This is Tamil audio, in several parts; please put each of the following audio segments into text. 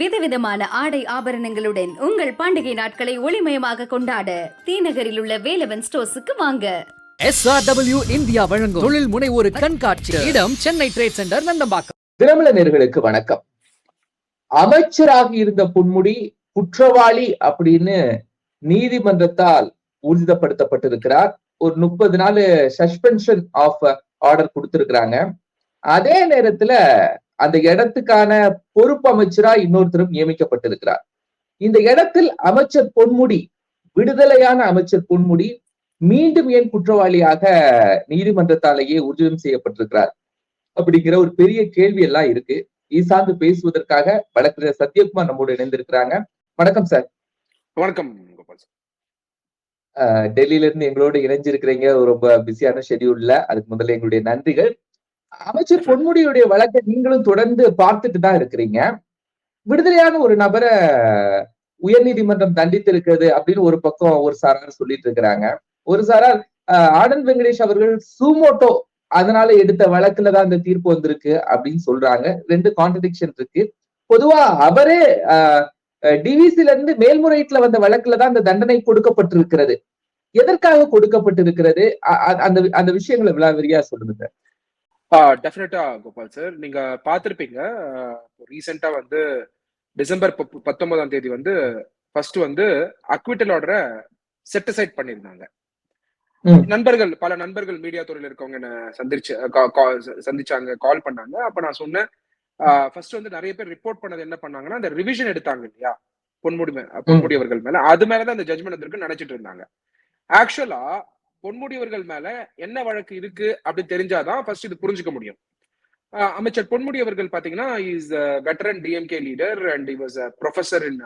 விதவிதமான ஆடை ஆபரணங்களுடன் உங்கள் பண்டிகை நாட்களை ஒளிமயமாக கொண்டாட தீநகரில் உள்ள வேலவன் ஸ்டோர்ஸுக்கு வாங்க. எஸ்ஆர்டபிள்யூ இந்தியா வழங்கும் தொழில் முனைவோரு கண்காட்சி. இடம் சென்னை ட்ரேட் சென்டர் நந்தம்பாக்கம். தினமலனர்களுக்கு வணக்கம். அமைச்சராக இருந்த பொன்முடி குற்றவாளி அப்படின்னு நீதிமன்றத்தால் ஊர்ஜிதப்படுத்தப்பட்டிருக்கிறார் ஒரு முப்பது நாள் சஸ்பென்ஷன் ஆஃப் ஆர்டர் கொடுத்திருக்கிறாங்க. அதே நேரத்துல அந்த இடத்துக்கான பொறுப்பு அமைச்சரா இன்னொருத்தரும் நியமிக்கப்பட்டிருக்கிறார். இந்த இடத்தில் அமைச்சர் பொன்முடி விடுதலையான அமைச்சர் பொன்முடி மீண்டும் ஏன் குற்றவாளியாக நீதிமன்றத்தாலேயே ஊர்ஜிதம் செய்யப்பட்டிருக்கிறார் அப்படிங்கிற ஒரு பெரிய கேள்வி எல்லாம் இருக்கு. இது சார்ந்து பேசுவதற்காக வழக்கறிஞர் சத்யகுமார் நம்மோடு இணைந்திருக்கிறாங்க. வணக்கம் சார். வணக்கம் டெல்லியில இருந்து எங்களோடு இணைஞ்சிருக்கிறீங்க. ஒரு ரொம்ப பிஸியான ஷெடியூல்ல அதுக்கு முதல்ல எங்களுடைய நன்றிகள். அமைச்சர் பொன்முடியுடைய வழக்கை நீங்களும் தொடர்ந்து பார்த்துட்டு தான் இருக்கிறீங்க. விடுதலையான ஒரு நபரை உயர்நீதிமன்றம் தண்டித்திருக்கிறது அப்படின்னு ஒரு பக்கம் ஒரு சாரார் சொல்லிட்டு இருக்கிறாங்க. ஒரு சாரார் ஆனந்த் வெங்கடேஷ் அவர்கள் சூமோட்டோ அதனால எடுத்த வழக்குல தான் இந்த தீர்ப்பு வந்திருக்கு அப்படின்னு சொல்றாங்க. ரெண்டு கான்ட்ரடிக்ஷன் இருக்கு. பொதுவா அவரே டிவிசில இருந்து மேல்முறையீட்டுல வந்த வழக்குல தான் அந்த தண்டனை கொடுக்கப்பட்டிருக்கிறது. எதற்காக கொடுக்கப்பட்டிருக்கிறது? அந்த அந்த விஷயங்களை விழா விலாவரியா சொல்லுங்க டெஃபினட்டா கோபால் சார் நீங்க பார்த்திருப்பீங்க. ரீசெண்டா வந்து டிசம்பர் பத்து- பத்தொன்பதாம் தேதி வந்து ஃபர்ஸ்ட் வந்து அக்விட்டல் ஆர்டரை செட்டிசைட் பண்ணியிருந்தாங்க. நண்பர்கள் பல நண்பர்கள் மீடியா துறையில இருக்கவங்க என்ன சந்திச்சு சந்திச்சாங்க கால் பண்ணாங்க. அப்ப நான் சொன்னேன் ஃபர்ஸ்ட் வந்து நிறைய பேர் ரிப்போர்ட் பண்ணது என்ன பண்ணாங்கன்னா அந்த ரிவிஷன் எடுத்தாங்க இல்லையா? பொன்முடி மே- பொன்முடி அவர்கள் மேல. அது மேலதான் அந்த ஜட்மெண்ட் வந்திருக்கு நினைச்சிட்டு இருந்தாங்க. ஆக்சுவலா பொன்முடியவர்கள் மேல என்ன வழக்கு இருக்கு அப்படி தெரிஞ்சாதான் ஃபர்ஸ்ட் இது புரிஞ்சுக்க முடியும். அமைச்சர் பொன்முடி அவர்கள் பாத்தீங்கன்னா is veteran DMK leader and he was professor in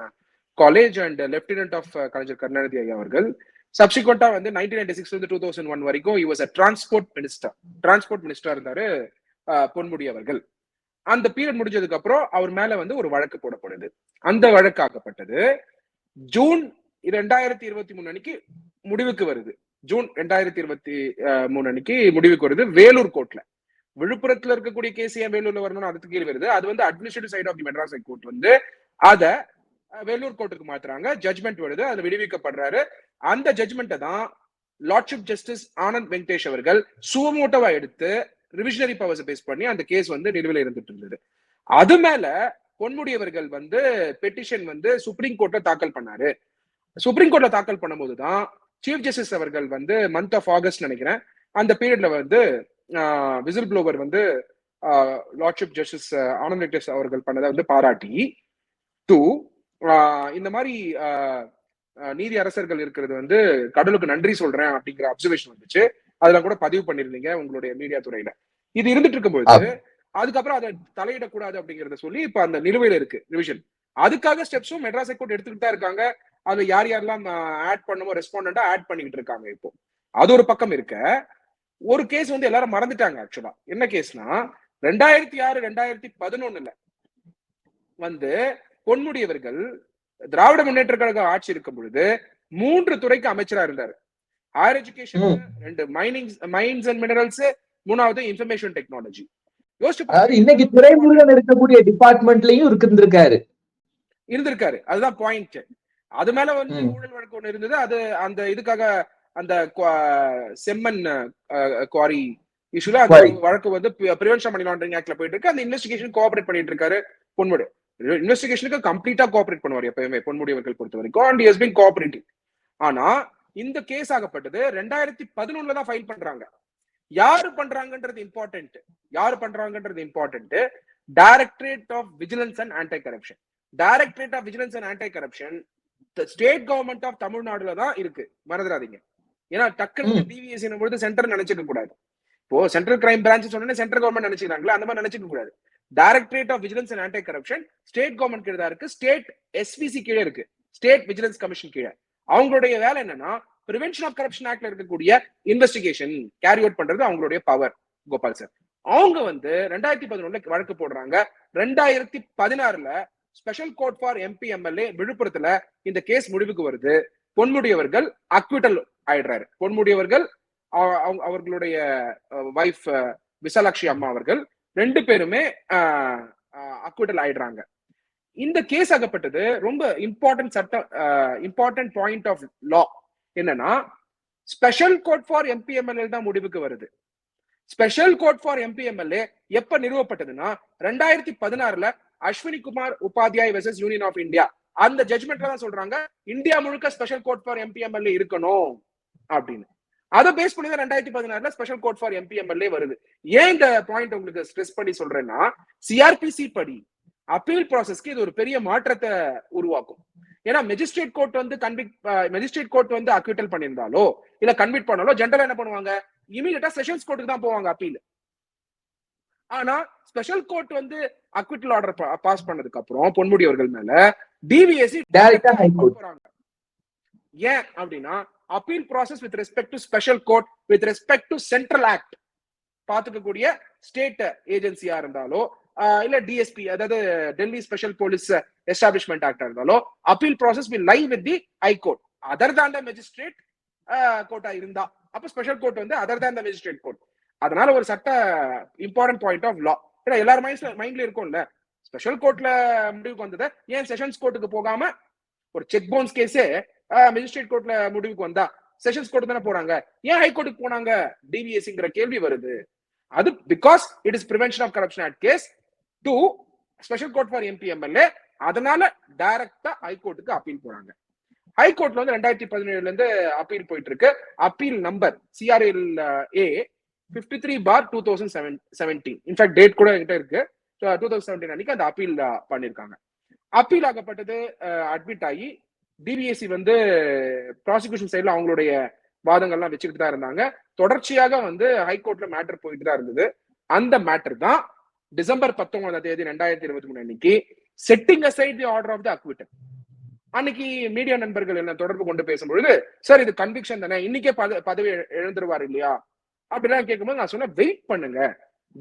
college and lieutenant of Kalaignar Karunanidhi ஐயா அவர்கள். சப்சிக்வெண்டா வந்து நைன்டீன் நைன்டி சிக்ஸ் வந்து டூ தௌசண்ட் ஒன் வரைக்கும் he was a transport minister transport minister இருந்தாரு பொன்முடி அவர்கள் அந்த பீரியட் முடிஞ்சதுக்கு அப்புறம் அவர் மேல வந்து ஒரு வழக்கு போடப்படுது அந்த வழக்காக்கப்பட்டது ஜூன் ரெண்டாயிரத்தி இருபத்தி மூணு அன்னைக்கு முடிவுக்கு வருது. ஜூன் ரெண்டாயிரத்தி இருபத்தி மூணு அன்னைக்கு முடிவுக்கு வருது. வேலூர் கோர்ட்ல. விழுப்புரத்துல இருக்கக்கூடிய கேஸ் ஏன் வேலூர்ல வரணும்னு அதுக்கு கீழ் வருது. அது வந்து administrative side of the Madras court வந்து அதை வேலூர் கோர்ட்டுக்கு மாத்துறாங்க. ஜட்மெண்ட் வருது. அது விடுவிக்கப்படுறாரு. அந்த ஜட்மெண்ட்டை தான் லார்ட்ஷிப் ஜஸ்டிஸ் ஆனந்த் வெங்கடேஷ் அவர்கள் சுவமோட்டவா எடுத்து ரிவிஷனரி பவர்ஸ் பேஸ் பண்ணி அந்த கேஸ் வந்து நிலுவையில் இருந்துட்டு இருந்தது. அது மேல பொன்முடியவர்கள் வந்து பெட்டிஷன் வந்து சுப்ரீம் கோர்ட்ல தாக்கல் பண்ணாரு. சுப்ரீம் கோர்ட்ல தாக்கல் பண்ணும்போது தான் சீஃப் ஜஸ்டிஸ் அவர்கள் வந்து மந்த் ஆஃப் ஆகஸ்ட் நினைக்கிறேன். அந்த பீரியட்ல வந்து விசில் ப்ளோவர் வந்து லார்ட்ஷிப் ஜஸ்டிஸ் ஆனந்த் வெங்கடேஷ் அவர்கள் பண்ணதை வந்து பாராட்டி. டூ இந்த மாதிரி நீதி அரசர்கள் இருக்கிறது வந்து கடவுளுக்கு நன்றி சொல்றேன் அப்படிங்கிற அப்சர்வேஷன் வந்துச்சு. அதெல்லாம் கூட பதிவு பண்ணிருந்தீங்க உங்களுடைய மீடியா துறையில. இது இருந்துட்டு இருக்கும்போது அதுக்கப்புறம் அதை தலையிடக்கூடாது அப்படிங்கறத சொல்லி இப்ப அந்த நிலுவையில இருக்கு ரிவிஷன் அதுக்காக ஸ்டெப்ஸும் மெட்ராஸ் ஹைகோர்ட் எடுத்துக்கிட்டு தான் இருக்காங்க. அது யார் யாரெல்லாம் ஆட் பண்ணுமோ ரெஸ்பாண்டா ஆட் பண்ணிக்கிட்டு இருக்காங்க இப்போ. அது ஒரு பக்கம் இருக்க. ஒரு கேஸ் வந்து எல்லாரும் மறந்துட்டாங்க ஆக்சுவலா என்ன கேஸ்னா ரெண்டாயிரத்தி ஆறு ரெண்டாயிரத்தி பதினொன்னுல வந்து பொன்முடியவர்கள் திராவிட முன்னேற்ற கழக ஆட்சி இருக்கும் பொழுது மூன்று துறைக்கு அமைச்சரா இருந்தாரு. Higher education. ரெண்டு மைனிங் மைன்ஸ் அண்ட் மினரல்ஸ் மூணாவது இன்ஃபர்மேஷன் டெக்னாலஜி யோசிச்சு. இன்னைக்கு துறைமுருகன் இருக்கக்கூடிய டிபார்ட்மெண்ட்லயும் இருந்திருக்காரு. இருந்திருக்காரு. அதுதான் பாயிண்ட் அது மேல வந்து. ஊழல் வழக்கு ஒண்ணு இருந்தது. அது அந்த இதுக்காக அந்த செம்மன் குவாரி இஷ்யூல அந்த. வழக்கு வந்து பிரிவென்ஷன் மணி லாண்டரிங் ஆக்ட்ல போயிட்டு இருக்கு. அந்த இன்வெஸ்டிகேஷன் கோஆபரேட் பண்ணிட்டு இருக்காரு பொன்முடி. இன்வெஸ்டிகேஷனுக்கு கம்ப்ளீட்டா கோஆபரேட் பண்ணுவார் எப்பயுமே பொன்முடி அவர்கள் பொறுத்த வரைக்கும். அண்ட் ஹஸ் பீன் கோஆபரேட்டிங் ஆனா இந்த கேஸ் ஆகப்பட்டது ரெண்டாயிரத்தி பதினொன்னுல தான் ஃபைல் பண்றாங்க. யாரு பண்றாங்கன்றது இம்பார்ட்டன்ட் யாரு பண்றாங்கன்றது important directorate of vigilance and anti corruption directorate of vigilance and anti corruption state government of தமிழ்நாடுல தான் இருக்கு. மறந்துடாதீங்க. ஏன்னா டக்குனு. டிவிஎஸ் பொழுது சென்டர் நினைச்சுக்க கூடாது. இப்போ சென்ட்ரல் கிரைம் பிரான்ச் சொன்னோன்னே சென்ட்ரல் கவர்மெண்ட் நினைச்சுக்கிறாங்களா அந்த மாதிரி நினைச்சுக்க கூடாது. Directorate of vigilance and anti corruption state government கீழே தான் இருக்கு. ஸ்டேட் எஸ்பிசி கீழே இருக்கு. ஸ்டேட் விஜிலன்ஸ் கமிஷன் கீழே. அவங்களுடைய வேலை என்னன்னா பிரிவென்ஷன் ஆஃப் கரப்ஷன் ஆக்ட்ல இருக்கக்கூடிய இன்வெஸ்டிகேஷன் கேரி அவுட் பண்றது அவங்களுடைய பவர் கோபால் சார். அவங்க வந்து ரெண்டாயிரத்தி பதினொன்னுல வழக்கு போடுறாங்க. ரெண்டாயிரத்தி பதினாறுல special court for MP MLA விழுப்புரத்துல இந்த கேஸ் முடிவுக்கு வருது. பொன்முடியவர்கள் அக்விட்டல் ஆயிடுறாரு. பொன்முடியவர்கள் அவர்களுடைய வைஃப் விசாலாட்சி அம்மா அவர்கள் ரெண்டு பேருமே அக்விட்டல் ஆயிடுறாங்க. இந்த கேஸ் ஆகப்பட்டது ரொம்ப இம்பார்ட்டன்ட் சட்ட இம்பார்ட்டன்ட் பாயிண்ட் ஆஃப் லா என்னன்னா ஸ்பெஷல் கோட் ஃபார் எம்பிஎம்எல்ஏ தான் முடிவுக்கு வருது. ஸ்பெஷல் கோர்ட் ஃபார் எம்பிஎம்எல்ஏ எப்ப நிறுவப்பட்டதுன்னா ரெண்டாயிரத்தி பதினாறுல Ashwini Kumar Upadhyay versus union of India அந்த ஜட்மெண்ட்ல தான் சொல்றாங்க இந்தியா முழுக்க ஸ்பெஷல் கோர்ட் ஃபார் எம்பிஎம்எல்ஏ இருக்கணும் அப்படின்னு. அதை பேஸ் பண்ணி தான் ரெண்டாயிரத்தி பதினாறுல ஸ்பெஷல் கோர்ட் ஃபார் எம்பிஎம்எல்ஏ வருது. ஏன் இந்த பாயிண்ட் உங்களுக்கு ஸ்ட்ரெஸ் பண்ணி சொல்றேன்னா சிஆர்பிசி படி அப்பீல் ப்ராசஸ்க்கு இது ஒரு பெரிய மாற்றத்தை உருவாக்கும். ஏன்னா மெஜிஸ்ட்ரேட் கோர்ட் வந்து கன்விக் மெஜிஸ்ட்ரேட் கோர்ட் வந்து அக்விட்டல் பண்ணியிருந்தாலோ இல்ல கன்விட் பண்ணாலோ ஜென்ரலா என்ன பண்ணுவாங்க? இமீடியட்டா செஷன்ஸ் கோர்ட்டுக்கு தான் போவாங்க அப்பீல் ஆனா ஸ்பெஷல் கோர்ட் வந்து அக்விட்டல் ஆர்டர் பாஸ் பண்ணதுக்கு அப்புறம் பொன்முடி அவர்கள் மேல டிவிஎஸ்சி High Court. போறாங்க. ஏன் அப்படின்னா appeal process with respect to special court with respect to central act பாத்துக்கக்கூடிய state ஏஜென்சியா இருந்தாலோ இல்ல டிஎஸ்பி அதாவது டெல்லி ஸ்பெஷல் போலீஸ் எஸ்டாப்ளிஷ்மெண்ட் ஆக்டா இருந்தாலோ appeal process will lie with the high court other தான் த மெஜிஸ்ட்ரேட் கோர்ட்டா இருந்தா. அப்ப ஸ்பெஷல் கோர்ட் வந்து அதர் தான் த மெஜிஸ்ட்ரேட் கோர்ட் அதனால ஒரு சட்ட இம்பார்ட்டன்ட் பாயிண்ட் ஆஃப் லா ஏன்னா எல்லாரும் மைண்ட்ல மைண்ட்ல இருக்கும்ல. ஸ்பெஷல் கோர்ட்ல முடிவுக்கு வந்தது ஏன் செஷன்ஸ் கோர்ட்டுக்கு போகாம ஒரு செக் பவுன்ஸ் கேஸே மெஜிஸ்ட்ரேட் கோர்ட்ல முடிவுக்கு வந்தா? செஷன்ஸ் கோர்ட் தானே போறாங்க. ஏன் ஹை கோர்ட்டுக்கு போனாங்க? டிவிஎஸ்ங்கிற கேள்வி வருது. அது because it is prevention of corruption at case to special court for MP MLA அதனால டைரக்டா ஹைகோர்ட்டுக்கு அப்பீல் போறாங்க. ஹைகோர்ட்ல வந்து ரெண்டாயிரத்தி பதினேழுல இருந்து அப்பீல் போயிட்டு இருக்கு. Appeal number CRL A fifty three bar two thousand seven seventeen in fact date கூட என்கிட்ட இருக்கு. டூ தௌசண்ட் செவன்டீன் அன்னைக்கு அந்த அப்பீல் பண்ணிருக்காங்க. அப்பீல் ஆகப்பட்டது அட்மிட் ஆகி டிபிஎஸ்சி வந்து ப்ராசிக்யூஷன் சைடில் அவங்களுடைய வாதங்கள்லாம் வச்சுக்கிட்டு தான் இருந்தாங்க. தொடர்ச்சியாக வந்து ஹைகோர்ட்ல மேட்டர் போயிட்டு தான் இருந்தது. அந்த மேட்டர் தான் டிசம்பர் பத்தொன்பதாம் தேதி ரெண்டாயிரத்தி இருபத்தி மூணு அன்னைக்கு setting aside the order of the acquittal அன்னைக்கு மீடியா நண்பர்கள் என்ன தொடர்பு கொண்டு பேசும்பொழுது சார் இது கன்விக்ஷன் தானே? இன்னைக்கே பதவி இழந்துருவார் இல்லையா? அப்படிலாம் கேட்கும்போது நான் சொன்னேன் வெயிட் பண்ணுங்க.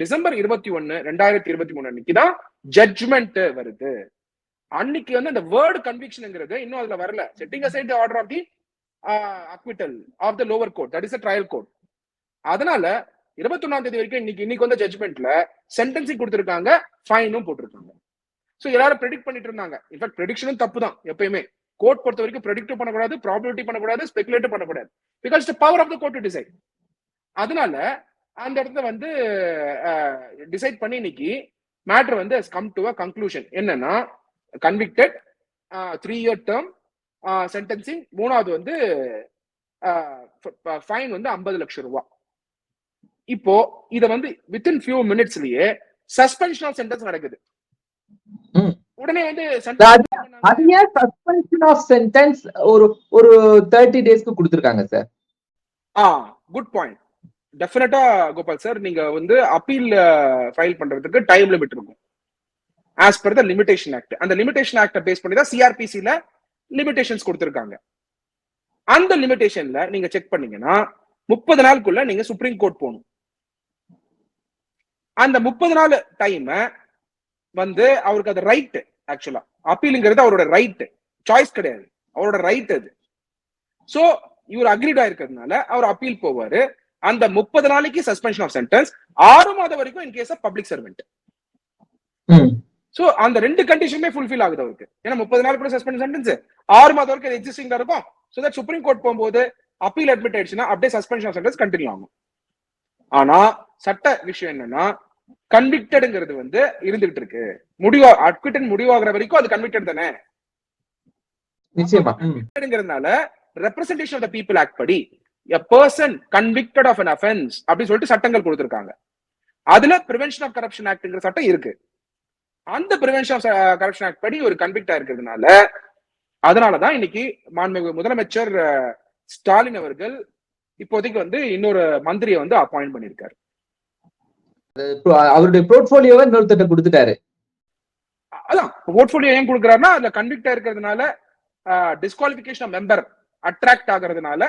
டிசம்பர் இருபத்தி ஒன்னு ரெண்டாயிரத்தி இருபத்தி மூணு அன்னைக்கு தான் ஜட்ஜ்மெண்ட் வருது. அன்னைக்கு வந்து அந்த வேர்டு கன்விக்ஷன்ங்கிறது இன்னும் அதுல வரல. Setting aside order of the acquittal of the lower court that is a trial court அதனால இருபத்தொன்னாம் தேதி வரைக்கும் இன்னைக்கு இன்னைக்கு வந்து ஜட்மெண்ட்ல சென்டென்சிங் கொடுத்துருக்காங்க ஃபைனும் போட்டிருக்காங்க. சோ எல்லாரும் ப்ரெடிக்ட் பண்ணிட்டு இருந்தாங்க. இன்ஃபேக்ட் ப்ரெடிக்ஷனும் தப்பு தான் எப்பயுமே. கோர்ட் பொறுத்த வரைக்கும் ப்ரெடிக்ட் பண்ணக்கூடாது ப்ராபிலிட்டி பண்ணக்கூடாது ஸ்பெகுலேட் பண்ணக்கூடாது. Because power of the court to decide அதனால அந்த இடத்துல வந்து டிசைட் பண்ணி இன்னைக்கு மேட்ரு வந்து கம் டு அ கன்க்ளூஷன் என்னன்னா convicted three year term sentencing மூணாவது வந்து ஃபைன் வந்து ஐம்பது லட்சம் ரூபாய் இப்போ இத வந்து வித்தின் ஃபியூ மினிட்ஸ்லயே சஸ்பென்ஷன் ஆஃப் சென்டென்ஸ் நடக்குது. உடனே வந்து அது ஏன் சஸ்பென்ஷன் ஆஃப் சென்டென்ஸ் ஒரு ஒரு தேர்ட்டி டேஸ்க்கு கொடுத்துருக்காங்க சார் ஆ குட் பாயிண்ட் டெஃபினட்டா கோபால் சார் நீங்க வந்து அப்பீல் ஃபைல் uh, பண்றதுக்கு டைம் லிமிட் இருக்கும். As per the limitation act அந்த லிமிடேஷன் ஆக்ட பேஸ் பண்ணி தான் சிஆர்பிசில லிமிடேஷன்ஸ் கொடுத்துருக்காங்க. அந்த லிமிடேஷன்ல நீங்க செக் பண்ணீங்கன்னா முப்பது நாளுக்குள்ள நீங்க சுப்ரீம் கோர்ட் போகணும். அந்த முப்பது நாள் டைம் வந்து அவருக்கு அது ரைட்டு ஆக்சுவலா அப்பீலுங்கிறது அவரோட ரைட்டு சாய்ஸ் கிடையாது. அவரோட ரைட் அது. சோ இவர் அக்ரிட் ஆயிருக்கிறதுனால அவர் அப்பீல் போவாரு. அந்த முப்பது நாளைக்கு சஸ்பென்ஷன் ஆஃப் சென்டென்ஸ் ஆறு மாதம் வரைக்கும் in case of public servant. So அந்த ரெண்டு கண்டிஷனுமே ஃபுல்ஃபில் ஆகுது அவருக்கு. ஏன்னா முப்பது நாள் கூட சஸ்பென்ஷன் சென்டென்ஸ் ஆறு மாதம் வரைக்கும் எக்ஸிஸ்டிங் இருக்கும். சோ தட் சுப்ரீம் கோர்ட் போகும்போது அப்பீல் அட்மிட் ஆயிடுச்சுன்னா அப்படியே சஸ்பென்ஷன் ஆஃப் சென்டென்ஸ் கண்டினியூ ஆகும். ஆனா சட்ட விஷயம் என்னன்னா கன்விக்டடுங்கிறது வந்து இருந்துகிட்டு இருக்கு. முடிவா அட்மிட்டன் முடிவாகிற வரைக்கும் அது கன்விக்டட் தானே? நிச்சயமா. ம். கன்விக்டட்ங்கிறதுனால representation of the people act படி person convicted of an offense அப்படின்னு சொல்லிட்டு சட்டங்கள் கொடுத்திருக்காங்க. அதுல பிரிவென்ஷன் ஆஃப் கரப்ஷன் ஆக்ட்ங்கிற சட்டம் இருக்கு. அந்த பிரிவென்ஷன் ஆஃப் கரப்ஷன் ஆக்ட் படி ஒரு கன்விக்ட் ஆயிருக்கிறதுனால அதனாலதான் இன்னைக்கு மாண்புமிகு முதலமைச்சர் அஹ், ஸ்டாலின் அவர்கள் இப்போதைக்கு வந்து இன்னொரு மந்திரியை வந்து அப்பாயிண்ட் பண்ணியிருக்காரு. அவருடைய போர்ட்போலியோவை இன்னொருத்தட்ட கொடுத்துட்டாரு. அதான் போர்ட்போலியோ ஏன் கொடுக்குறாருன்னா அதுல கன்விக்டா இருக்கிறதுனால டிஸ்குவாலிபிகேஷன் மெம்பர் அட்ராக்ட் ஆகுறதுனால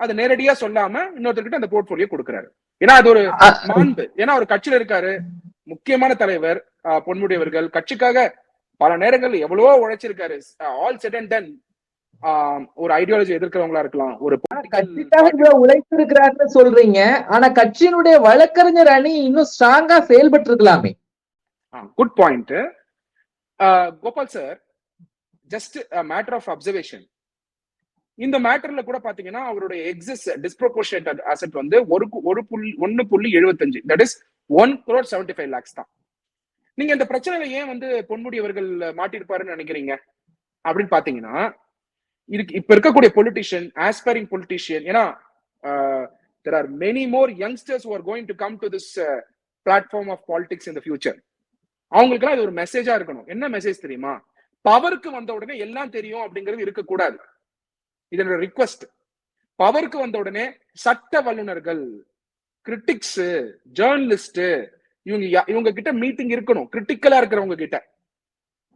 அது நேரடியா சொல்லாம இன்னொருத்தர்கிட்ட அந்த போர்ட்போலியோ கொடுக்குறாரு. ஏன்னா அது ஒரு மாண்பு ஏன்னா ஒரு கட்சியில இருக்காரு முக்கியமான தலைவர் ஆஹ் பொன்முடி அவர்கள் கட்சிக்காக பல நேரங்கள் எவ்வளவோ உழைச்சிருக்காரு. ஆல் செட் அண்ட் டன் ஒரு ஐடியாலஜி எதிர்க்கிறவங்களா இருக்கலாம். ஒரு கட்சிக்காக இவ்வளவு உழைத்திருக்கிறாருன்னு சொல்றீங்க. ஆனா கட்சியினுடைய வழக்கறிஞர் அணி இன்னும் ஸ்ட்ராங்கா செயல்பட்டு இருக்கலாமே good point Gopal sir just matter of observation இந்த மேட்டர்ல கூட பாத்தீங்கன்னா அவருடைய எக்ஸஸ் டிஸ்ப்ரோபோர்ஷனேட் அசெட் வந்து ஒரு ஒரு புள்ளி ஒன்னு புள்ளி எழுபத்தஞ்சு that is one crore seventy five lakhs தான். நீங்க இந்த பிரச்சனையில ஏன் வந்து பொன்முடி அவர்கள் மாட்டிருப்பாருன்னு நினைக்கிறீங்க? அப்படின்னு பாத்தீங்கன்னா இதுக்கு இப்ப இருக்கக்கூடிய பொலிட்டிஷியன் ஆஸ்பைரிங் பொலிட்டிஷியன் ஏன்னா there are many more youngsters are going to come to this platform of politics இந்த ஃபியூச்சர் அவங்களுக்குலாம் இது ஒரு மெசேஜா இருக்கணும். என்ன மெசேஜ் தெரியுமா? பவருக்கு வந்த உடனே எல்லாம் தெரியும் அப்படிங்கிறது இருக்கக்கூடாது. இதனோட ரிக்வஸ்ட் பவருக்கு வந்த உடனே சட்ட வல்லுனர்கள் கிரிட்டிக்ஸ் ஜேர்னலிஸ்ட் இவங்க யா- இவங்க கிட்ட மீட்டிங் இருக்கணும். கிரிட்டிக்கலா இருக்கிறவங்க கிட்ட.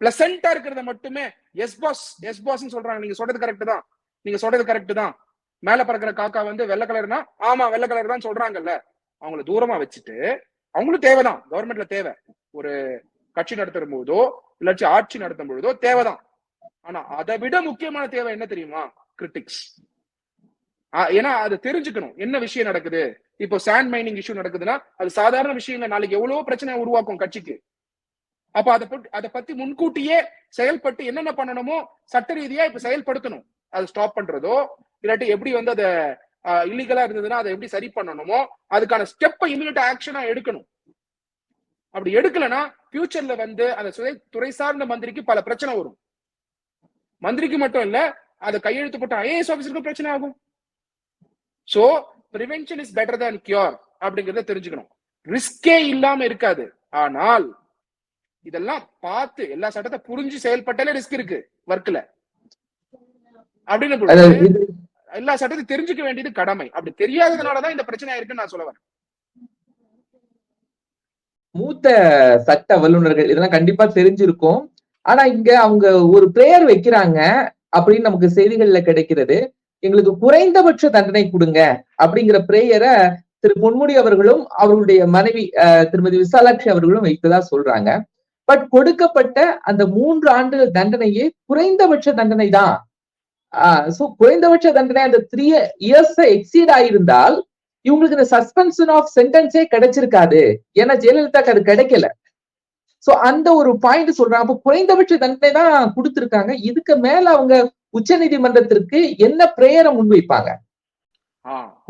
பிளசண்டா இருக்கிறத மட்டுமே எஸ் பாஸ் எஸ் பாஸ் சொல்றாங்க. நீங்க சொல்றது கரெக்ட் தான். நீங்க சொல்றது கரெக்ட் தான். மேல பறக்கிற காக்கா வந்து வெள்ளை கலர்னா ஆமா வெள்ளை கலர் தான் சொல்றாங்கல்ல. அவங்கள தூரமா வச்சுட்டு அவங்களும் தேவைதான் கவர்மெண்ட்ல தேவை. ஒரு கட்சி நடத்தும் போதோ இல்லாச்சும் ஆட்சி நடத்தும் பொழுதோ தேவைதான் ஆனா அதை விட முக்கியமான தேவை என்ன தெரியுமா? கிரிட்டிக்ஸ் ஏன்னா அது தெரிஞ்சுக்கணும். என்ன விஷயம் நடக்குது? இப்போ சாண்ட் மைனிங் இஷ்யூ நடக்குதுன்னா அது சாதாரண விஷயம் இல்லை நாளைக்கு எவ்வளவோ பிரச்சனை உருவாக்கும் கட்சிக்கு. அப்ப அதை பத்தி அதை பத்தி முன்கூட்டியே செயல்பட்டு என்னென்ன பண்ணணுமோ சட்ட ரீதியா இப்ப செயல்படுத்தணும். அதை ஸ்டாப் பண்றதோ இல்லாட்டி எப்படி வந்து அதை இல்லீகலா இருந்ததுன்னா அதை எப்படி சரி பண்ணணுமோ அதுக்கான ஸ்டெப்பை இமீடியட் ஆக்ஷனா எடுக்கணும். அப்படி எடுக்கலன்னா ஃபியூச்சர்ல வந்து அந்த சுதை துறை சார்ந்த மந்திரிக்கு பல பிரச்சனை வரும். மந்திரிக்கு மட்டும் இல்ல அதை கையெழுத்து போட்ட ஐஏஎஸ் ஆபீசருக்கு பிரச்சனை ஆகும். So prevention is better than cure அப்படிங்கறத தெரிஞ்சுக்கணும். ரிஸ்கே இல்லாம இருக்காது. ஆனால் இதெல்லாம் பார்த்து எல்லா சட்டத்தை புரிஞ்சு செயல்பட்டாலே ரிஸ்க் இருக்கு ஒர்க்ல அப்படின்னு எல்லா சட்டத்தையும் தெரிஞ்சுக்க வேண்டியது கடமை. அப்படி தெரியாததுனாலதான் இந்த பிரச்சனை இருக்குன்னு நான் சொல்ல வரேன். மூத்த சட்ட வல்லுநர்கள் இதெல்லாம் கண்டிப்பா தெரிஞ்சிருக்கும். ஆனா இங்க அவங்க ஒரு பிரேயர் வைக்கிறாங்க. அப்படின்னு நமக்கு செய்திகள்ல கிடைக்கிறது. எங்களுக்கு குறைந்தபட்ச தண்டனை கொடுங்க அப்படிங்கிற பிரேயரை திரு பொன்முடி அவர்களும் அவர்களுடைய மனைவி அஹ், திருமதி விசாலாட்சி அவர்களும் வைத்ததா சொல்றாங்க. பட் கொடுக்கப்பட்ட அந்த மூன்று ஆண்டுகள் தண்டனையே குறைந்தபட்ச தண்டனை தான். சோ குறைந்தபட்ச தண்டனை அந்த த்ரீ இயர்ஸ் எக்ஸீட் ஆயிருந்தால் இவங்களுக்கு இந்த சஸ்பென்ஷன் ஆஃப் சென்டென்ஸே கிடைச்சிருக்காது. ஏன்னா ஜெயலலிதாக்கு அது கிடைக்கல. சோ அந்த ஒரு பாயிண்ட் சொல்றாங்க. அப்ப குறைந்தபட்ச தண்டனை தான் கொடுத்திருக்காங்க. இதுக்கு மேல அவங்க உச்ச நீதிமன்றத்திற்கு என்ன பிரேயரை முன்வைப்பாங்க?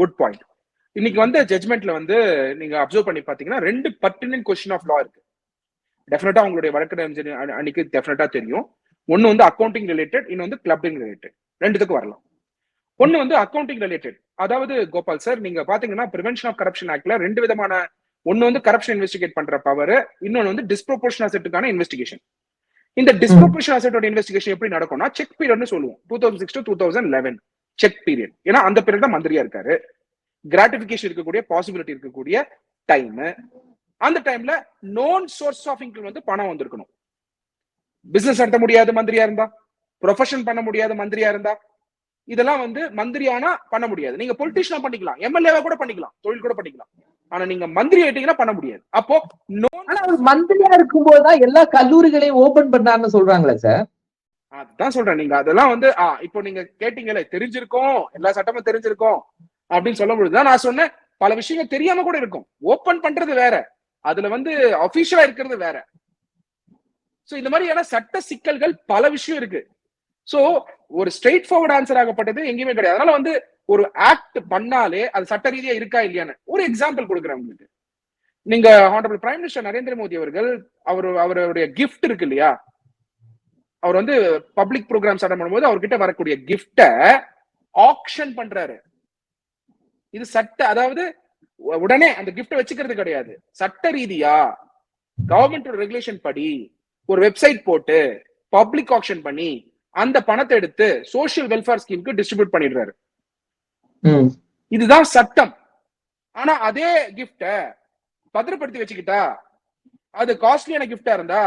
குட் பாயிண்ட் இன்னைக்கு வந்து ஜட்மெண்ட்ல வந்து நீங்க அப்சர்வ் பண்ணி பாத்தீங்கன்னா ரெண்டு பர்டினன்ட் கொஸ்டின் ஆஃப் லா இருக்கு. டெஃபினட்டா உங்களுடைய வழக்கறிஞர் அன்னைக்கு டெஃபினட்டா தெரியும். ஒன்னு வந்து அக்கௌண்டிங் ரிலேட்டட் இன்னும் வந்து கிளப்பிங் ரிலேட்டட் ரெண்டுத்துக்கும் வரலாம். ஒன்னு வந்து அக்கௌண்டிங் ரிலேட்டட் அதாவது கோபால் சார் நீங்க பாத்தீங்கன்னா பிரிவென்ஷன் ஆஃப் கரப்ஷன் ஆக்ட்ல ரெண்டு விதமான ஒன்னு வந்து கரப்ஷன் இன்வெஸ்டிகேட் பண்ற பவர் இன்னொன்னு வந்து டிஸ்ப்ரோபோர்ஷன் அசெட்டுக்கான இன்வெஸ்டிகேஷன் இந்த டிஸ்ப்ரோபோர்ஷன் அசெட்டோட இன்வெஸ்டிகேஷன் எப்படி நடக்கும்னா செக் பீரியட்னு சொல்லுவோம். Two thousand six two thousand eleven check period ஏன்னா அந்த பீரியட் தான் மந்திரியா இருக்காரு. கிராட்டிபிகேஷன் இருக்கக்கூடிய பாசிபிலிட்டி இருக்கக்கூடிய டைம் அந்த டைம்ல நோன் சோர்ஸ் ஆஃப் இன்கம் வந்து பணம் வந்திருக்கணும். பிசினஸ் நடத்த முடியாத மந்திரியா இருந்தா ப்ரொஃபஷன் பண்ண முடியாத மந்திரியா இருந்தா இதெல்லாம் வந்து மந்திரியானா பண்ண முடியாது. நீங்க பொலிட்டிஷியனா பண்ணிக்கலாம். எம்எல்ஏவா கூட பண்ணிக்கலாம். தொழில் கூட பண்ணிக்கலாம். ஆனா நீங்க மந்திரி ஆயிட்டீங்கன்னா பண்ண முடியாது. அப்போ மந்திரியா இருக்கும்போதுதான் எல்லா கல்லூரிகளையும் ஓபன் பண்ணாருன்னு சொல்றாங்களே சார் அதான் சொல்றேன். நீங்க அதெல்லாம் வந்து ஆ இப்போ நீங்க கேட்டீங்களே தெரிஞ்சிருக்கோம் எல்லா சட்டமும் தெரிஞ்சிருக்கோம் அப்படின்னு சொல்லும் பொழுதுதான் நான் சொன்னேன். பல விஷயங்கள் தெரியாம கூட இருக்கும். ஓபன் பண்றது வேற. அதுல வந்து அபிஷியலா இருக்கிறது வேற. சோ இந்த மாதிரியான சட்ட சிக்கல்கள் பல விஷயம் இருக்கு. சோ ஒரு ஸ்ட்ரெயிட் ஃபார்வர்ட் ஆன்சர் ஆகப்பட்டது எங்கேயுமே கிடையாது. அதனால வந்து ஒரு ஆக்ட் பண்ணாலே அது சட்ட ரீதியா இருக்கா இல்லையான்னு ஒரு எக்ஸாம்பிள் கொடுக்குறேன் உங்களுக்கு. நீங்க honourable prime minister Narendra Modi அவர்கள் அவர் அவருடைய கிஃப்ட் இருக்கு இல்லையா? அவர் வந்து பப்ளிக் ப்ரோக்ராம் அட்டன் பண்ணும்போது அவர்கிட்ட வரக்கூடிய கிஃப்ட ஆக்ஷன் பண்றாரு. இது சட்ட அதாவது உடனே அந்த கிஃப்ட வச்சுக்கிறது கிடையாது. சட்ட ரீதியா கவர்மெண்ட் ரெகுலேஷன் படி ஒரு வெப்சைட் போட்டு பப்ளிக் ஆக்ஷன் பண்ணி அந்த பணத்தை எடுத்து சோஷியல் வெல்ஃபேர் ஸ்கீமுக்கு டிஸ்ட்ரிபியூட் பண்ணிடுறாரு. இதுதான் சட்டம். ஆனா அதே கிஃப்ட பத்திரப்படுத்தி வச்சுக்கிட்டா அது காஸ்ட்லியான கிஃப்டா இருந்தா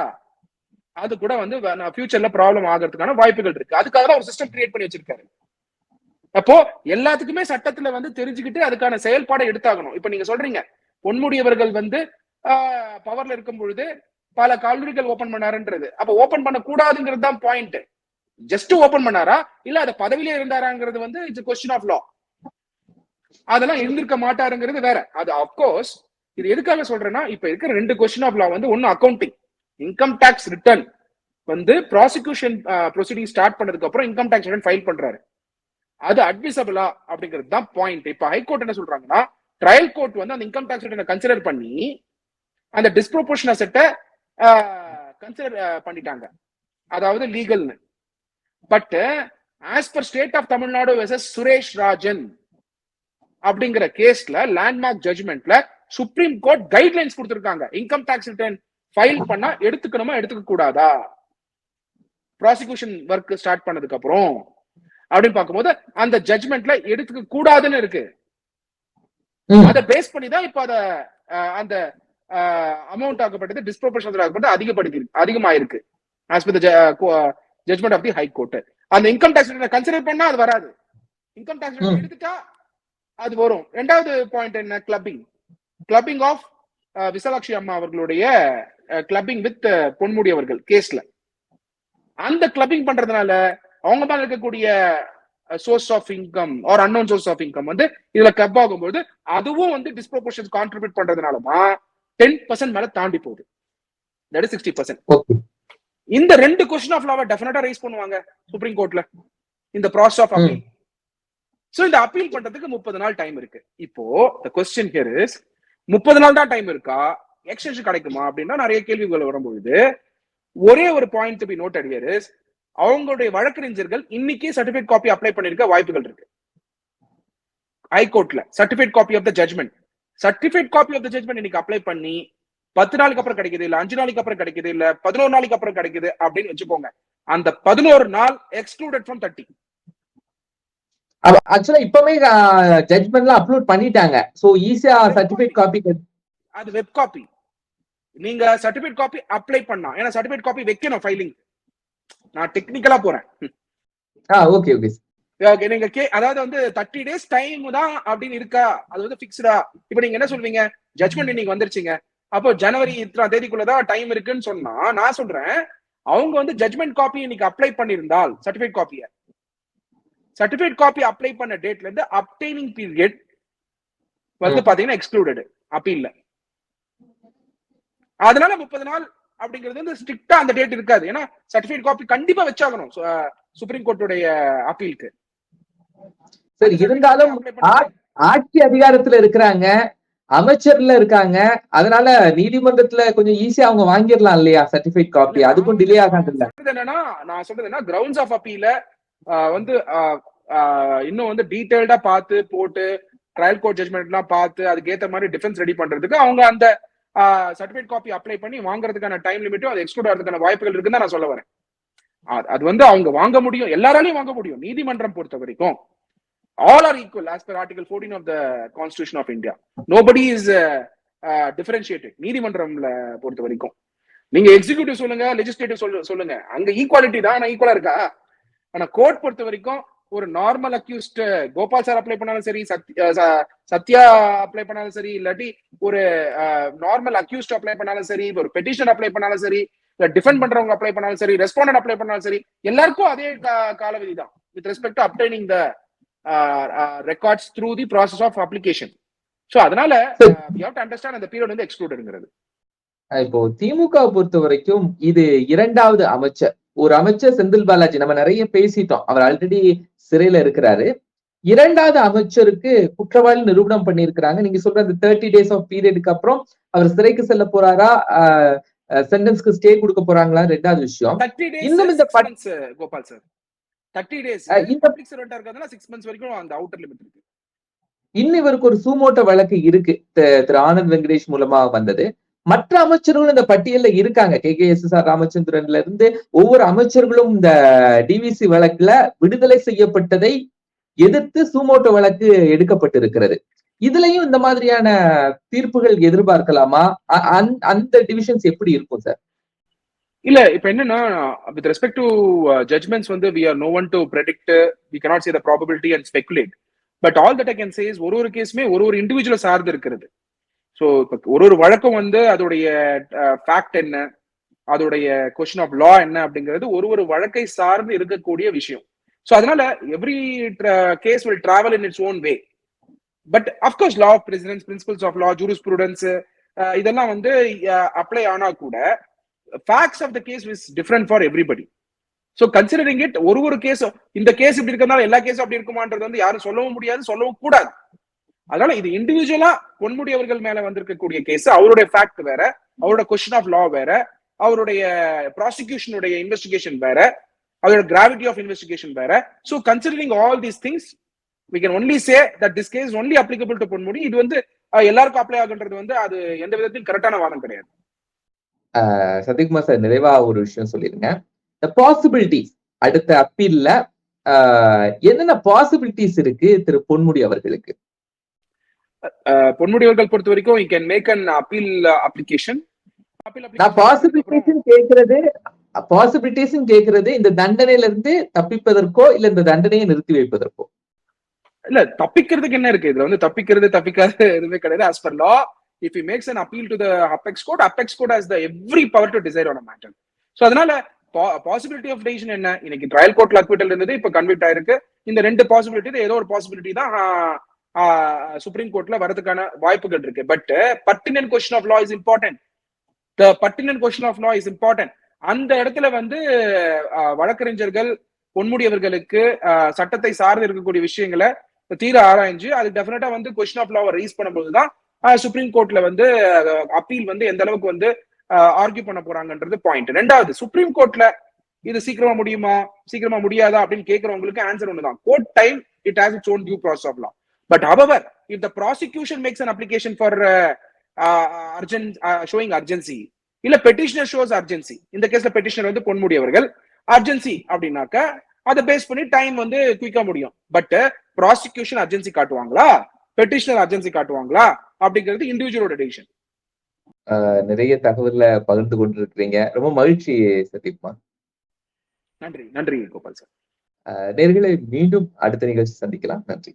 அது கூட வந்து ஃபியூச்சர்ல ப்ராப்ளம் ஆகிறதுக்கான வாய்ப்புகள் இருக்கு. அதுக்காக தான் ஒரு சிஸ்டம் கிரியேட் பண்ணி வச்சிருக்காரு. அப்போ எல்லாத்துக்குமே சட்டத்துல வந்து தெரிஞ்சுக்கிட்டு அதுக்கான செயல்பாடை எடுத்தாகணும். இப்ப நீங்க சொல்றீங்க பொன்முடியவர்கள் வந்து பவர்ல இருக்கும் பொழுது பல கல்லூரிகள் ஓபன் பண்ணாருன்றது. அப்ப ஓபன் பண்ண கூடாதுங்கிறது தான் பாயிண்ட் ஜஸ்ட் ஓபன் பண்ணாரா? இல்ல அத பதவியிலே இருந்தாராங்கிறது வந்து இட்ஸ் கொஸ்டின் ஆஃப் லா அதெல்லாம் இருந்திருக்க மாட்டாருங்கிறது வேற. அது அப்கோர்ஸ் இது எதுக்காக சொல்றேன்னா இப்ப இருக்கிற ரெண்டு கொஸ்டின் ஆஃப் லா வந்து ஒன்னு அக்கௌண்டிங் இன்கம் டாக்ஸ் ரிட்டர்ன் வந்து ப்ராசிக்யூஷன் ப்ரொசீடிங் ஸ்டார்ட் பண்ணதுக்கு அப்புறம் இன்கம் டேக்ஸ் ரிட்டர்ன் ஃபைல் பண்றாரு. அது அட்மிசபிளா அப்படிங்கிறது தான் பாயிண்ட் இப்ப ஹைகோர்ட் என்ன சொல்றாங்கன்னா ட்ரையல் கோர்ட் வந்து அந்த இன்கம் டேக்ஸ் ரிட்டர்னை கன்சிடர் பண்ணி அந்த டிஸ்ப்ரோபோர்ஷன் அசெட்டை கன்சிடர் பண்ணிட்டாங்க. அதாவது லீகல்னு but as per state of Tamil Nadu versus Suresh Rajan அப்படிங்கிற கேஸ்ல லேண்ட்மார்க் ஜட்மெண்ட்ல சுப்ரீம் கோர்ட் கைட்லைன்ஸ் கொடுத்திருக்காங்க. இன்கம் டேக்ஸ் ரிட்டர்ன் ஃபைல் பண்ணா எடுத்துக்கணுமா எடுத்துக்க கூடாதா? ப்ராசிக்யூஷன் ஒர்க் ஸ்டார்ட் பண்ணதுக்கு அப்புறம் அப்படின்னு பார்க்கும்போது அந்த ஜட்மெண்ட்ல எடுத்துக்க கூடாதுன்னு இருக்கு. அதை பேஸ் பண்ணி தான் இப்ப அத அந்த அமௌண்ட் ஆக்கப்பட்டது டிஸ்ப்ரோபோர்ஷனல் ஆக்கப்பட்டு அதிகப்படுத்தி அதிகமாயிருக்கு. As per judgment of the high court அந்த இன்கம் டேக்ஸ் கன்சிடர் பண்ணா அது வராது. Income tax. எடுத்துட்டா அது வரும். ரெண்டாவது பாயிண்ட் என்ன? கிளப்பிங் கிளப்பிங் ஆஃப் விசாலாட்சி அம்மா அவர்களுடைய கிளப்பிங் வித் பொன்முடி அவர்கள் கேஸ்ல அந்த கிளப்பிங் பண்றதுனால அவங்க மேல இருக்கக்கூடிய source of income or unknown source of income வந்து இதுல கிளப் ஆகும்போது அதுவும் வந்து டிஸ்ப்ரோபோர்ஷன் கான்ட்ரிபியூட் பண்றதுனாலமா டென் பர்சன்ட் மேல தாண்டி போகுது. தட் சிக்ஸ்டி பர்சன்ட் இந்த ரெண்டு கொஸ்டின் ஆஃப் லாவை டெஃபினட்டா ரைஸ் பண்ணுவாங்க சுப்ரீம் கோர்ட்ல இந்த ப்ராசஸ் ஆஃப் அப்பீல் சோ இந்த அப்பீல் பண்றதுக்கு முப்பது நாள் டைம் இருக்கு. இப்போ த கொஸ்டின் ஹியர் இஸ் முப்பது நாள் தான் டைம் இருக்கா? எக்ஸ்டென்ஷன் கிடைக்குமா? அப்படின்னா நிறைய கேள்விகள் வரும்பொழுது ஒரே ஒரு point to be note here is அவங்களுடைய வழக்கறிஞர்கள் இன்னைக்கே சர்டிபிகேட் காப்பி அப்ளை பண்ணிருக்க வாய்ப்புகள் இருக்கு. ஹைகோர்ட்ல certificate copy of the judgment certificate copy of the judgment இன்னைக்கு அப்ளை பண்ணி பத்து நாளுக்கு அப்புறம் கிடைக்குது இல்ல அஞ்சு நாளைக்கு அப்புறம் கிடைக்குது இல்ல பதினோரு நாளைக்கு அப்புறம் கிடைக்குது அப்படின்னு வச்சுக்கோங்க. அந்த பதினோரு நாள் எக்ஸ்க்ளூடட் ஃப்ரம் தேர்ட்டி ஆக்சுவலா இப்பவே ஜட்மெண்ட்லாம் அப்லோட் பண்ணிட்டாங்க. சோ ஈஸியா சர்டிபிகேட் காப்பி அது வெப் காப்பி நீங்க சர்டிபிகேட் காப்பி அப்ளை பண்ணா ஏன்னா சர்டிபிகேட் காப்பி வைக்கணும் ஃபைலிங் நான் டெக்னிக்கலா போறேன். ஆ ஓகே ஓகே ஓகே நீங்க கே அதாவது வந்து தேர்ட்டி டேஸ் டைம் தான் அப்படின்னு இருக்கா? அது வந்து பிக்ஸ்டா இப்போ நீங்க என்ன சொல்வீங்க? ஜட்மெண்ட் இன்னைக்கு வந்துருச்சுங்க. அப்போ ஜனவரி இத்தனை தேதிக்குள்ளதான் டைம் இருக்குன்னு சொன்னா நான் சொல்றேன் அவங்க வந்து ஜட்மெண்ட் காப்பி இன்னைக்கு அப்ளை பண்ணியிருந்தால் சர்டிபிகேட் காப்பிய சர்டிபிகேட் காப்பி அப்ளை பண்ண டேட்ல இருந்து அப்டைனிங் பீரியட் வந்து பாத்தீங்கன்னா எக்ஸ்க்ளூடட் அப்பீல்ல அதனால முப்பது நாள் அப்படிங்கிறது வந்து ஸ்ட்ரிக்டா அந்த டேட் இருக்காது. ஏன்னா சர்டிபிகேட் காப்பி கண்டிப்பா வச்சாகணும் சுப்ரீம் கோர்ட்டுடைய அப்பீலுக்கு சரி இருந்தாலும் ஆட்சி அதிகாரத்துல இருக்கிறாங்க. அமைச்சர்ல இருக்காங்க. அதனால நீதிமன்றத்துல கொஞ்சம் ஈஸியா அவங்க வாங்கிடலாம் இல்லையா சர்டிபிகேட் காப்பி அதுக்கும் டிலே ஆகாது இல்ல என்னன்னா நான் சொல்றது என்ன கிரவுண்ட்ஸ் ஆஃப் அப்பீல வந்து இன்னும் வந்து டீடைல்டா பார்த்து போட்டு ட்ரையல் கோர்ட் ஜட்மெண்ட் எல்லாம் பார்த்து அதுக்கு ஏத்த மாதிரி டிஃபென்ஸ் ரெடி பண்றதுக்கு அவங்க அந்த சர்டிபிகேட் காப்பி அப்ளை பண்ணி வாங்குறதுக்கான டைம் லிமிட்டும் அது எக்ஸ்க்ளூட் ஆகிறதுக்கான வாய்ப்புகள் இருக்குன்னு நான் சொல்ல வரேன். அது- அது வந்து அவங்க வாங்க முடியும் எல்லாராலையும் வாங்க முடியும் நீதிமன்றம் பொறுத்த வரைக்கும். All are equal as per article fourteen of the constitution of India nobody is differentiated நீதிமன்றம்ல பொறுத்த வரைக்கும். நீங்க எக்ஸிகியூட்டிவ் சொல்லுங்க லெஜிஸ்லேட்டிவ் சொல்ல சொல்லுங்க. அங்க ஈக்குவாலிட்டி தான் ஆனா ஈக்குவலா இருக்கா? ஆனா கோர்ட் பொறுத்த வரைக்கும் ஒரு normal accused Gopal sir apply பண்ணாலும் சரி சத்யா சத்யா அப்ளை பண்ணாலும் சரி இல்லாட்டி ஒரு நார்மல் அக்யூஸ்ட் அப்ளை பண்ணாலும் சரி ஒரு பெட்டிஷன் அப்ளை பண்ணாலும் சரி இல்ல டிஃபெண்ட் பண்றவங்க அப்ளை பண்ணாலும் சரி ரெஸ்பாண்ட் அப்ளை பண்ணாலும் சரி எல்லாருக்கும் அதே கா- காலவிதி தான். With respect obtaining the records through the process of application so அதனால அண்டர்ஸ்டாண்ட் அந்த பீரியட் வந்து எக்ஸ்க்ளூடட்ங்கிறது இப்போ திமுக பொறுத்த வரைக்கும் இது இரண்டாவது அமைச்சர். ஒரு அமைச்சர் செந்தில் பாலாஜி நம்ம நிறைய பேசிட்டோம். அவர் ஆல்ரெடி சிறையில இருக்கிறாரு. இரண்டாவது அமைச்சருக்கு குற்றவாளி நிரூபணம் பண்ணியிருக்கிறாங்க. நீங்க சொல்ற அந்த தேர்ட்டி டேஸ் ஆஃப் பீரியடுக்கு அப்புறம் அவர் சிறைக்கு செல்ல போறாரா? சென்டென்ஸ்க்கு ஸ்டே கொடுக்க போறாங்களா? ரெண்டாவது விஷயம். இன்னும் இந்த கோபால் சார். தேர்ட்டி டேஸ் இந்த- பப்ளிக் சர்வெண்டா இருக்கிறதுனால சிக்ஸ் மந்த்ஸ் வரைக்கும் அந்த அவுட்டர் லிமிட் இருக்கு. இன்னும் இவருக்கு ஒரு சூமோட்ட வழக்கு இருக்கு. திரு ஆனந்த் வெங்கடேஷ் மூலமா வந்தது. மற்ற அமைச்சர்களும் இந்த பட்டியல்ல இருக்காங்க. K. K. S. S. R. ராமச்சந்திரன்ல இருந்து ஒவ்வொரு அமைச்சர்களும் இந்த டிவிசி வழக்குல விடுதலை செய்யப்பட்டதை எதிர்த்து சூமோட்டோ வழக்கு எடுக்கப்பட்டிருக்கிறது. இதுலயும் இந்த மாதிரியான தீர்ப்புகள் எதிர்பார்க்கலாமா? அந்த டிவிஷன்ஸ் எப்படி இருக்கும் சார்? இல்ல இப்ப என்னன்னா வித் ரெஸ்பெக்ட் டு ஜட்மெண்ட்ஸ் வந்து we are no one to predict we cannot see the probability and speculate but all that I can says ஒரு ஒரு கேஸுமே ஒரு ஒரு இண்டிவிஜுவல் சார்ந்து இருக்கிறது. ஸோ இப்போ ஒரு ஒரு வழக்கம் வந்து அதோடைய uh, ஃபேக்ட் என்ன அதோடைய கொஸ்டின் ஆஃப் லா என்ன அப்படிங்கிறது ஒரு ஒரு வழக்கை சார்ந்து இருக்கக்கூடிய விஷயம். ஸோ அதனால every case will travel in its own way but of course law of precedence principles of law jurisprudence இதெல்லாம் வந்து uh, அப்ளை ஆனா கூட facts of the case is different for everybody so considering it ஒரு ஒரு கேஸும் இந்த கேஸ் இப்படி இருக்கிறதுனால எல்லா கேஸும் அப்படி இருக்குமான்றது வந்து யாரும் சொல்லவும் முடியாது சொல்லவும் கூடாது. அதனால இது இண்டிவிஜுவலா பொன்முடி அவர்கள் மேல வந்திருக்கக்கூடிய கேஸ் அவருடைய ஃபேக்ட் வேற அவரோட கொஸ்டின் ஆஃப் லா வேற அவருடைய ப்ராசிக்யூஷனுடைய இன்வெஸ்டிகேஷன் வேற அதோட கிராவிட்டி ஆஃப் இன்வெஸ்டிகேஷன் வேற. So considering all these things we can only say that this case only applicable to Ponmudi. இது வந்து எல்லாருக்கும் அப்ளை ஆகுன்றது வந்து அது எந்த விதத்திலும் கரெக்டான வாதம் கிடையாது. சத்யகுமார் சார் நிறைவா ஒரு விஷயம் சொல்லிருங்க. இந்த பாசிபிலிட்டிஸ் அடுத்த அப்பீல்ல என்னென்ன பாசிபிலிட்டிஸ் இருக்கு திரு பொன்முடி அவர்களுக்கு? பொன்முடி அவர்கள் பொறுத்த வரைக்கும் you can make an appeal application நான் பாசிபிலிட்டிஸ் கேக்குறது பாசிபிலிட்டிஸ் கேக்குறது இந்த தண்டனையில இருந்து தப்பிப்பதற்கோ இல்ல இந்த தண்டனையை நிறுத்தி வைப்பதற்கோ? இல்ல தப்பிக்கிறதுக்கு என்ன இருக்கு? இதுல வந்து தப்பிக்கிறது தப்பிக்காத எதுவுமே கிடையாது. As per law if he makes an appeal to the apex court apex court has the every power to decide on a matter. அதனால பாசிபிலிட்டி ஆஃப் டெசிஷன் என்ன? இன்னைக்கு ட்ரையல் கோர்ட்ல அக்விட்டல் இருந்தது இப்போ கன்விக்ட் ஆயிருக்கு. இந்த ரெண்டு பாசிபிலிட்டி ஏதோ ஒரு பாசிபிலிட்டி தான் சுப்ரீம் கோர்ட்ல வரதுக்கான வாய்ப்புகள் இருக்கு. But pertinent question of law is important the pertinent question of law is important அந்த இடத்துல வந்து வழக்கறிஞர்கள் பொன்முடியவர்களுக்கு சட்டத்தை சார்ந்து இருக்கக்கூடிய விஷயங்களை தீர ஆராய்ஞ்சு அது டெஃபினட்டா வந்து கொஸ்டின் ஆஃப் லாவை ரைஸ் பண்ணும்போது தான் சுப்ரீம் கோர்ட்ல வந்து அப்பீல் வந்து எந்த அளவுக்கு வந்து ஆர்கியூ பண்ண போறாங்கன்றது பாயிண்ட் ரெண்டாவது சுப்ரீம் கோர்ட்ல இது சீக்கிரமா முடியுமா? சீக்கிரமா முடியாதா? அப்படின்னு கேட்கறவங்களுக்கு ஆன்சர் ஒண்ணுதான். Court time it has its own due process of law but however if the prosecution makes an application for urgent showing urgency இல்ல பெட்டிஷனர் ஷோஸ் அர்ஜென்சி இந்த கேஸ்ல பெட்டிஷனர் வந்து பொன்முடி அவர்கள் அர்ஜென்சி அப்படின்னாக்க அதை பேஸ் பண்ணி டைம் வந்து குயிக்கா முடியும். பட் ப்ராசிக்யூஷன் அர்ஜென்சி காட்டுவாங்களா? பெட்டிஷனர் அர்ஜென்சி காட்டுவாங்களா? அப்படிங்கிறது இண்டிவிஜுவலோட டெசிஷன் நிறைய தகவல்ல பகிர்ந்து கொண்டிருக்கிறீங்க. ரொம்ப மகிழ்ச்சி சத்யகுமார் நன்றி நன்றி கோபால் சார். நேர்களை மீண்டும் அடுத்த நிகழ்ச்சி சந்திக்கலாம். நன்றி.